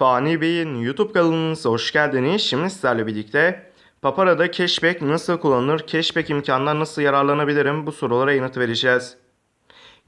Fani Bey'in YouTube kanalımıza hoş geldiniz. Şimdi sizlerle birlikte Papara'da cashback nasıl kullanılır, cashback imkanından nasıl yararlanabilirim bu sorulara yanıt vereceğiz.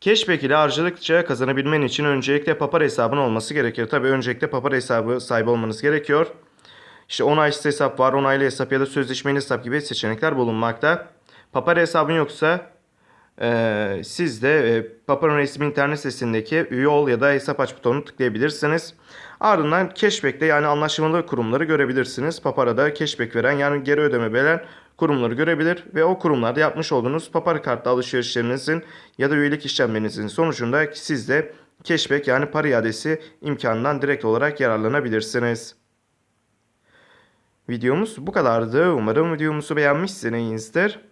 Cashback ile harcadıkça kazanabilmen için öncelikle Papara hesabın olması gerekir. Tabi öncelikle Papara hesabı sahibi olmanız gerekiyor. İşte onaysız hesap var, onaylı hesap ya da sözleşmeli hesap gibi seçenekler bulunmakta. Papara hesabın yoksa ee, siz de e, Papara'nın resmi internet sitesindeki üye ol ya da hesap aç butonunu tıklayabilirsiniz. Ardından cashback'te yani anlaşmalı kurumları görebilirsiniz. Papara'da cashback veren yani geri ödeme veren kurumları görebilir ve o kurumlarda yapmış olduğunuz Papara kartlı alışverişlerinizin ya da üyelik işlemlerinizin sonucunda siz de cashback yani para iadesi imkanından direkt olarak yararlanabilirsiniz. Videomuz bu kadardı. Umarım videomuzu beğenmişsinizdir.